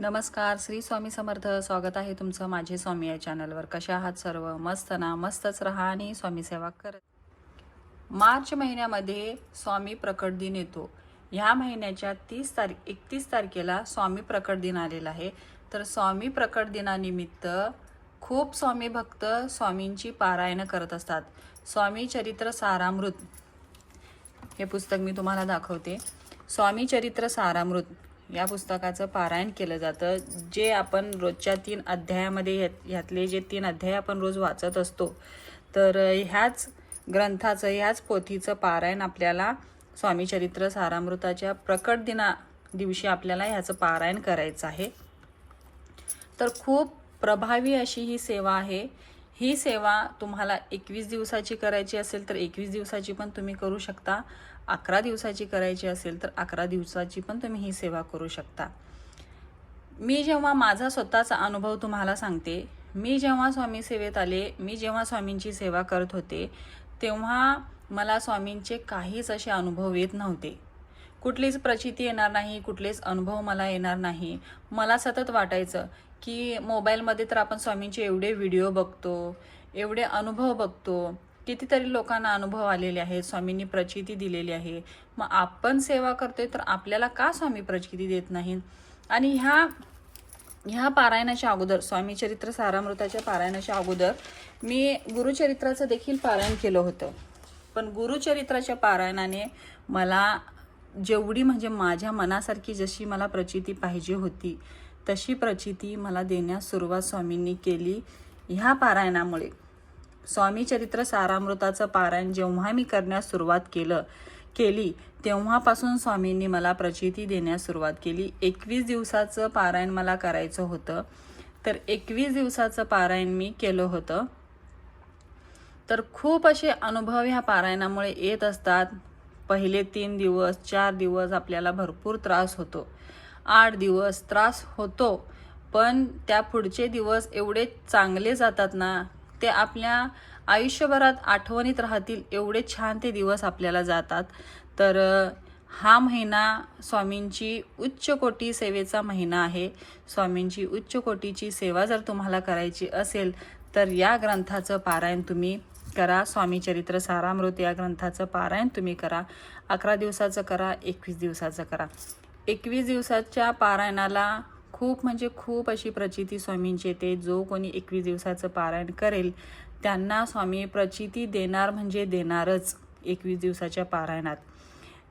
नमस्कार श्री स्वामी समर्थ. स्वागत आहे तुमचं माझे स्वामी या चॅनलवर. कशा आहात सर्व? मस्त ना? मस्तच राहा आणि स्वामी सेवा करत. मार्च महिन्यामध्ये स्वामी प्रकट दिन येतो. ह्या महिन्याच्या तीस तारीख एकतीस तारखेला स्वामी प्रकट दिन आलेला आहे. तर स्वामी प्रकट दिनानिमित्त खूप स्वामी भक्त स्वामींची पारायणं करत असतात. स्वामी चरित्र सारामृत. हे पुस्तक मी तुम्हाला दाखवते. स्वामी चरित्र सारामृत. या पुस्तकाचं पारायण केलं जातं. जे आपण रोजच्या तीन अध्यायामध्ये ह्यातले जे तीन अध्याय आपण रोज वाचत असतो तर ह्याच ग्रंथाचं ह्याच पोथीचं पारायण आपल्याला स्वामी चरित्र सारामृताच्या प्रकट दिना दिवशी आपल्याला ह्याचं पारायण करायचं आहे. तर खूप प्रभावी अशी ही सेवा आहे. ही सेवा तुम्हाला एकवीस दिवसाची करायची असेल तर एकवीस दिवसाची पण तुम्ही करू शकता. अकरा दिवसाची करायची असेल तर अकरा दिवसाची पण तुम्ही ही सेवा करू शकता. मी जेव्हा माझा स्वतःचा अनुभव तुम्हाला सांगते मी जेव्हा स्वामी सेवेत आले मी जेव्हा स्वामींची सेवा करत होते तेव्हा मला स्वामींचे काहीच असे अनुभव येत नव्हते. कुठलीच प्रचिती येणार नाही कुठलेच अनुभव मला येणार नाही. मला सतत वाटायचं की मोबाईलमध्ये तर आपण स्वामींचे एवढे व्हिडिओ बघतो एवढे अनुभव बघतो कितीतरी लोकांना अनुभव आलेले आहेत स्वामींनी प्रचिती दिलेली आहे. मग आपण सेवा करतोय तर आपल्याला का स्वामी प्रचिती देत नाहीत? आणि ह्या ह्या पारायणाच्या अगोदर स्वामी चरित्र सारामृताच्या पारायणाच्या अगोदर मी गुरुचरित्राचं देखील पारायण केलं होतं. पण गुरुचरित्राच्या पारायणाने मला जेवढी म्हणजे माझ्या मनासारखी जशी मला प्रचिती पाहिजे होती तशी प्रचिती मला देण्यास सुरुवात स्वामींनी केली. ह्या पारायणामुळे. स्वामी चरित्र सारामृताचं पारायण जेव्हा मी करण्यास सुरुवात केलं केली तेव्हापासून स्वामींनी मला प्रचिती देण्यास सुरुवात केली. एकवीस दिवसाचं पारायण मला करायचं होतं. तर एकवीस दिवसाचं पारायण मी केलं होतं. तर खूप असे अनुभव ह्या पारायणामुळे येत असतात. पहिले तीन दिवस चार दिवस आपल्याला भरपूर त्रास होतो. आठ दिवस त्रास होतो. पण त्या पुढचे दिवस एवढे चांगले जातात ना ते आपल्या आयुष्यभरात आठवणीत राहतील एवढे छान ते दिवस आपल्याला जातात. तर हा महिना स्वामींची उच्च कोटी सेवेचा महिना आहे. स्वामींची उच्च कोटीची सेवा जर तुम्हाला करायची असेल तर या ग्रंथाचं पारायण तुम्ही करा. स्वामी चरित्र सारामृत या ग्रंथाचं पारायण तुम्ही करा. अकरा दिवसाचं करा एकवीस दिवसाचं करा. एकवीस दिवसाच्या पारायणाला खूप म्हणजे खूप अशी प्रचिती स्वामींची येते. जो कोणी एकवीस दिवसाचं पारायण करेल त्यांना स्वामी प्रचिती देणार म्हणजे देणारच एकवीस दिवसाच्या पारायणात.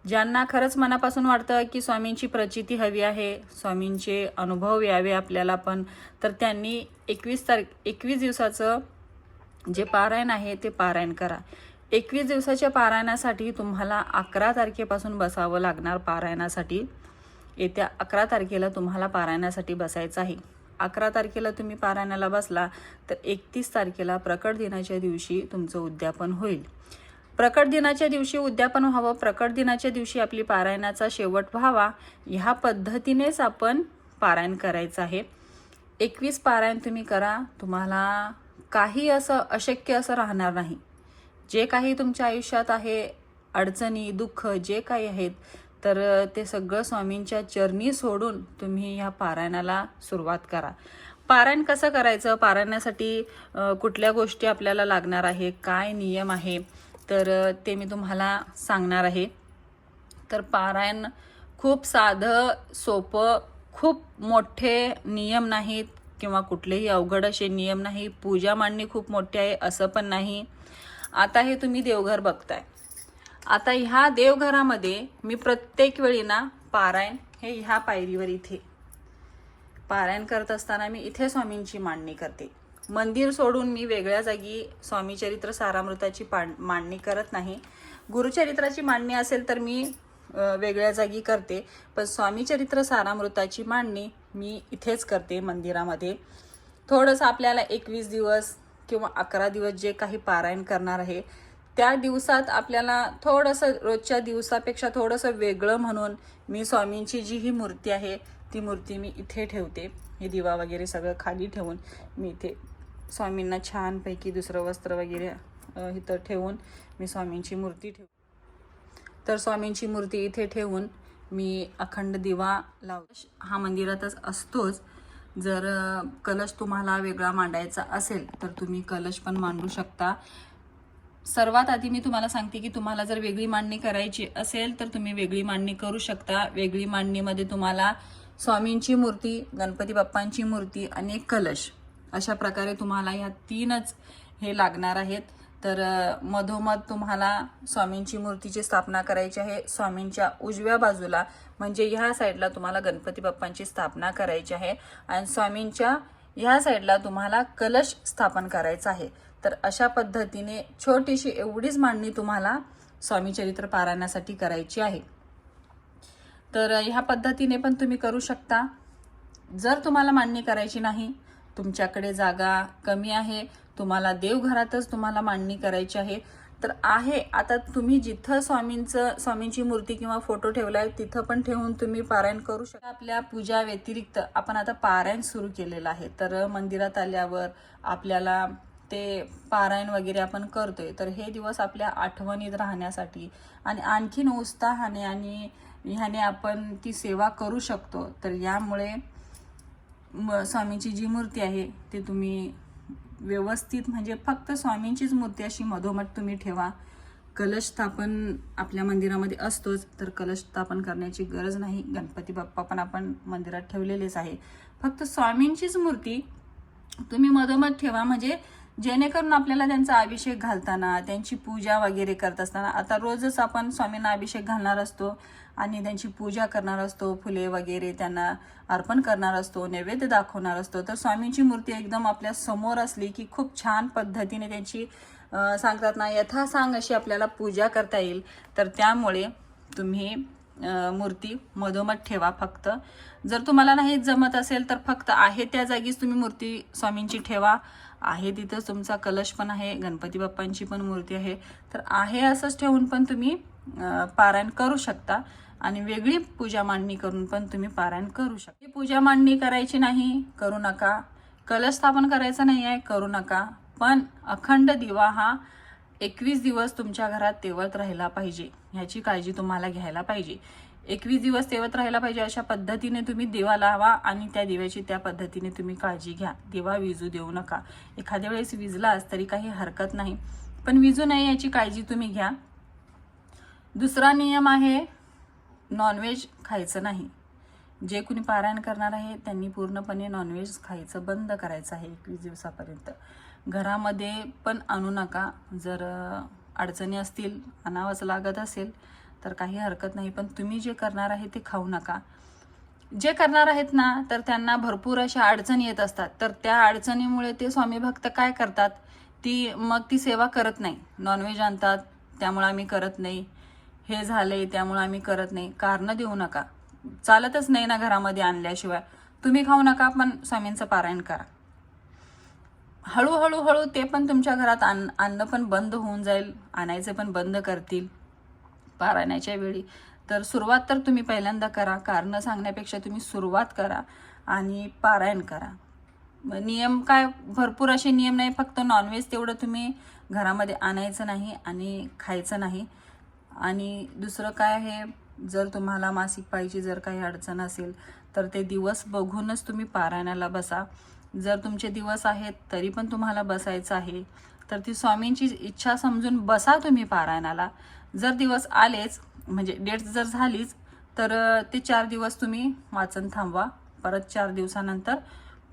ज्यांना खरंच मनापासून वाटतं की स्वामींची प्रचिती हवी आहे स्वामींचे अनुभव यावे आपल्याला पण तर त्यांनी एकवीस तारीख एकवीस दिवसाचं जे पारायण आहे ते पारायण करा. एकवीस दिवसाच्या पारायणासाठी तुम्हाला अकरा तारखेपासून बसावं लागणार पारायणासाठी. येत्या अकरा तारखेला तुम्हाला पारायणासाठी बसायचं आहे. अकरा तारखेला तुम्ही पारायणाला बसला तर एकतीस तारखेला प्रकट दिनाच्या दिवशी तुमचं उद्यापन होईल. प्रकट दिनाच्या दिवशी उद्यापन व्हावं प्रकट दिनाच्या दिवशी आपली पारायणाचा शेवट व्हावा ह्या पद्धतीनेच आपण पारायण करायचं आहे. एकवीस पारायण तुम्ही करा तुम्हाला काही असं अशक्य असं राहणार नाही. जे काही तुमच्या आयुष्यात आहे अडचणी दुःख जे काही आहेत तर ते सगळं स्वामींच्या चरणी सोडून तुम्ही ह्या पारायणाला सुरुवात करा. पारायण कसं करायचं? पारायणासाठी कुठल्या गोष्टी आपल्याला लागणार आहे? काय नियम आहे? तर ते मी तुम्हाला सांगणार आहे. तर पारायण खूप साधं सोपं खूप मोठे नियम नाहीत किंवा कुठलेही अवघड असे नियम नाही. पूजा मांडणी खूप मोठी आहे असं पण नाही. आता हे तुम्ही देवघर बघताय. आता ह्या देवघरामध्ये मी प्रत्येक वेळी ना पारायण हे ह्या पायरीवर इथे. पारायण करत असताना मी इथे स्वामींची मांडणी करते. मंदिर सोडून मी वेगळ्या जागी स्वामीचरित्र सारामृताची पाण मांडणी करत नाही. गुरुचरित्राची मांडणी असेल तर मी वेगळ्या जागी करते. पण स्वामीचरित्र सारामृताची मांडणी मी इथेच करते मंदिरामध्ये. थोडंसं आपल्याला एकवीस दिवस किंवा अकरा दिवस जे काही पारायण करणार आहे त्या दिवसात आपल्याला थोडंसं रोजच्या दिवसापेक्षा थोडंसं वेगळं म्हणून मी स्वामींची जी ही मूर्ती आहे ती मूर्ती मी इथे ठेवते. हे दिवा वगैरे सगळं खाली ठेवून मी इथे स्वामींना छानपैकी दुसरं वस्त्र वगैरे इथं ठेवून मी स्वामींची मूर्ती ठेव तर स्वामींची मूर्ती इथे ठेवून मी अखंड दिवा लाव हा मंदिरातच असतोच. जर कलश तुम्हाला वेगळा मांडायचा असेल तर तुम्ही कलश पण मांडू शकता. सर्वात आधी मी तुम्हाला सांगते की तुम्हाला जर वेगळी मांडणी करायची असेल तर तुम्ही वेगळी मांडणी करू शकता. वेगळी मांडणीमध्ये तुम्हाला स्वामींची मूर्ती गणपती बाप्पांची मूर्ती आणि एक कलश अशा प्रकारे तुम्हाला ह्या तीनच हे लागणार आहेत. तर मधोमध तुम्हाला स्वामींची मूर्तीची स्थापना करायची आहे. स्वामींच्या उजव्या बाजूला म्हणजे ह्या साईडला तुम्हाला गणपती बाप्पांची स्थापना करायची आहे. आणि स्वामींच्या ह्या साईडला तुम्हाला कलश स्थापन करायचा आहे. तर अशा पद्धतीने छोटीशी एवढीच मांडणी तुम्हाला स्वामी चरित्र पारायणासाठी करायची आहे. तर ह्या पद्धतीने पण तुम्ही करू शकता. जर तुम्हाला मांडणी करायची नाही तुमच्याकडे जागा कमी आहे तुम्हाला देवघरातच तुम्हाला मांडणी करायची आहे तर आहे. आता तुम्ही जिथं स्वामींचं स्वामींची मूर्ती किंवा फोटो ठेवला आहे तिथं पण ठेवून तुम्ही पारायण करू शकता. आपल्या पूजा व्यतिरिक्त आपण आता पारायण सुरू केलेलं आहे. तर मंदिरात आल्यावर आपल्याला ते पारायण वगैरे आपण करतोय तर हे दिवस आपल्या आठवणीत राहण्यासाठी आणि आणखीन उत्साहाने आणि ह्याने आपण ती सेवा करू शकतो. तर यामुळे म- स्वामींची जी मूर्ती आहे ती तुम्ही व्यवस्थित म्हणजे फक्त स्वामींचीच मूर्ती अशी मधोमध तुम्ही ठेवा. कलश स्थापन आपल्या मंदिरामध्ये असतोच तर कलश स्थापन करण्याची गरज नाही. गणपती बाप्पा पण आपण मंदिरात ठेवलेलेच आहे. फक्त स्वामींचीच मूर्ती तुम्ही मधोमध ठेवा म्हणजे जेणेकरून आपल्याला त्यांचा अभिषेक घालताना त्यांची पूजा वगैरे करत असताना आता रोजच आपण स्वामींना अभिषेक घालणार असतो आणि त्यांची पूजा करणार असतो फुले वगैरे त्यांना अर्पण करणार असतो नैवेद्य दाखवणार असतो. तर स्वामींची मूर्ती एकदम आपल्यासमोर असली की खूप छान पद्धतीने त्यांची सांगतात ना यथासांग अशी आपल्याला पूजा करता येईल. तर त्यामुळे तुम्ही मूर्ती मधोमध ठेवा फक्त. जर तुम्हाला नाही जमत असेल तर फक्त आहे त्या जागीच तुम्ही मूर्ती स्वामींची ठेवा. आहे तिथंच तुमचा कलश पण आहे गणपती बाप्पांची पण मूर्ती आहे. तर आहे असंच ठेवून पण तुम्ही पारायण करू शकता. आणि वेगळी पूजा मांडणी करून पण तुम्ही पारायण करू शकता पूजा मांडणी करायची नाही करू नका. कलश स्थापन करायचं नाही आहे करू नका. पण अखंड दिवा हा एकवीस दिवस तुमच्या घरात तेवत राहिला पाहिजे ह्याची काळजी तुम्हाला घ्यायला पाहिजे. एकवीस दिवस तेवत राहायला पाहिजे अशा पद्धतीने तुम्ही दिवा लावा आणि त्या दिव्याची त्या पद्धतीने तुम्ही काळजी घ्या. दिवा विजू देऊ नका. एखाद्या वेळेस विजलाच तरी काही हरकत नाही. पण विजू नाही याची काळजी तुम्ही घ्या. दुसरा नियम आहे नॉनव्हेज खायचं नाही. जे कुणी पारायण करणार आहे त्यांनी पूर्णपणे नॉनव्हेज खायचं बंद करायचं आहे एकवीस दिवसापर्यंत. घरामध्ये पण आणू नका. जर अडचणी असतील आणावंच लागत असेल तर काही हरकत नाही. पण तुम्ही जे करणार आहे ते खाऊ नका. जे करणार आहेत ना तर त्यांना भरपूर अशा अडचणी येत असतात. तर त्या अडचणीमुळे ते स्वामी भक्त काय करतात? ती मग ती सेवा करत नाही. नॉनव्हेज आणतात त्यामुळे आम्ही करत नाही. हे झालंय त्यामुळे आम्ही करत नाही. कारणं देऊ नका. चालतच नाही ना घरामध्ये आणल्याशिवाय. तुम्ही खाऊ नका पण स्वामींचं पारायण करा. हळूहळू हळू ते पण तुमच्या घरात आण आणणं पण बंद होऊन जाईल आणायचे पण बंद करतील. पारायणाच्या वेळी. तर सुरुवात तर तुम्ही पहिल्यांदा करा. कारणं सांगण्यापेक्षा तुम्ही सुरुवात करा आणि पारायण करा. नियम काय? भरपूर असे नियम नाही. फक्त नॉनव्हेज तेवढं तुम्ही घरामध्ये आणायचं नाही आणि खायचं नाही. आणि दुसरं काय आहे? जर तुम्हाला मासिक पाळीची जर काही अडचण असेल तर ते दिवस बघूनच तुम्ही पारायणाला बसा. जर तुमचे दिवस आहेत तरी पण तुम्हाला बसायचं आहे. तर ती स्वामींची इच्छा समजून बसा तुम्ही पारायणाला. जर दिवस आलेच म्हणजे डेट जर झालीच तर ते चार दिवस तुम्ही वाचन थांबवा. परत चार दिवसानंतर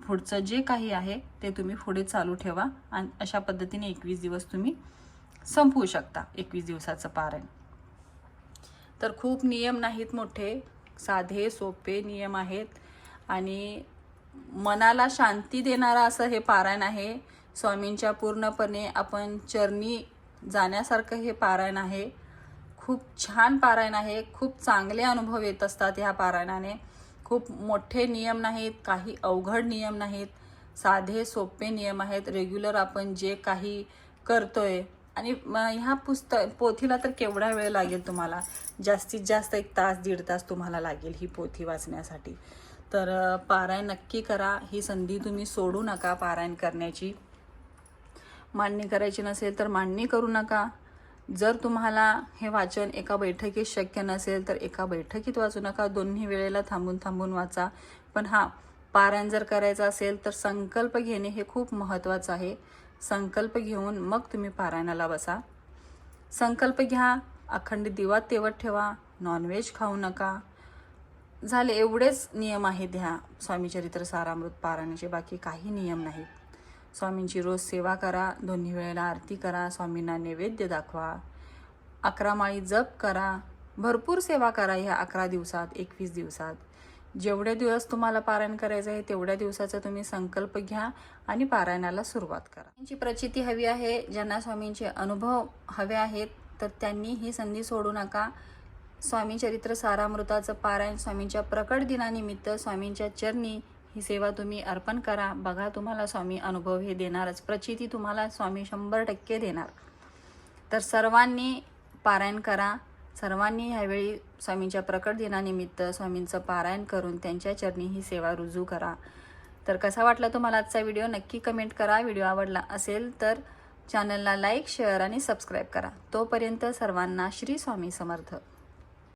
पुढचं जे काही आहे ते तुम्ही पुढे चालू ठेवा. आणि अशा पद्धतीने एकवीस दिवस तुम्ही संपवू शकता एकवीस दिवसाचं पारायण. तर खूप नियम नाहीत मोठे. साधे सोपे नियम आहेत. आणि मनाला शांती देणारा असं हे पारायण आहे. स्वामींच्या पूर्णपणे आपण चरणी जाण्यासारखं हे पारायण आहे. खूप छान पारायण आहे. खूप चांगले अनुभव येत असतात ह्या पारायणाने. खूप मोठे नियम नाहीत काही अवघड नियम नाहीत. साधे सोपे नियम आहेत. रेग्युलर आपण जे काही करतोय आणि ह्या पुस्तक पोथीला तर केवढा वेळ लागेल तुम्हाला? जास्तीत जास्त एक तास दीड तास तुम्हाला लागेल ही पोथी वाचण्यासाठी. तर पारायण नक्की करा. ही संधी तुम्ही सोडू नका पारायण करण्याची. मांडणी करायची नसेल तर मांडणी करू नका. जर तुम्हाला हे वाचन एका बैठकीत शक्य नसेल तर एका बैठकीत वाचू नका. दोन्ही वेळेला थांबून थांबून वाचा. पण हा पारायण जर करायचं असेल तर संकल्प घेणे हे खूप महत्त्वाचं आहे. संकल्प घेऊन मग तुम्ही पारायणाला बसा. संकल्प घ्या अखंड दिवा तेवत ठेवा नॉनव्हेज खाऊ नका. झाले एवढेच नियम आहेत ह्या स्वामी चरित्र सारामृत पारायणाचे बाकी काही नियम नाहीत. स्वामींची रोज सेवा करा दोन्ही वेळेला आरती करा स्वामींना नैवेद्य दाखवा. अकरा माळी जप करा. भरपूर सेवा करा ह्या अकरा दिवसात एकवीस दिवसात. जेवढे दिवस तुम्हाला पारायण करायचं आहे तेवढ्या दिवसाचा तुम्ही संकल्प घ्या आणि पारायणाला सुरुवात करा. त्यांची प्रचिती हवी आहे ज्यांना स्वामींचे अनुभव हवे आहेत तर त्यांनी ही संधी सोडू नका. स्वामी चरित्र सारामृताचं पारायण स्वामींच्या प्रकट दिनानिमित्त स्वामींच्या चरणी ही सेवा तुम्ही अर्पण करा. बघा तुम्हाला स्वामी अनुभव हे देणारच. प्रचिती तुम्हाला स्वामी शंभर टक्के देणार. तर सर्वांनी पारायण करा. सर्वांनी ह्यावेळी स्वामींच्या प्रकट दिनानिमित्त स्वामींचं पारायण करून त्यांच्या चरणी ही सेवा रुजू करा. तर कसा वाटला तुम्हाला आजचा व्हिडिओ? नक्की कमेंट करा. व्हिडिओ आवडला असेल तर चॅनलला लाईक शेअर आणि सबस्क्राईब करा. तोपर्यंत सर्वांना श्री स्वामी समर्थ.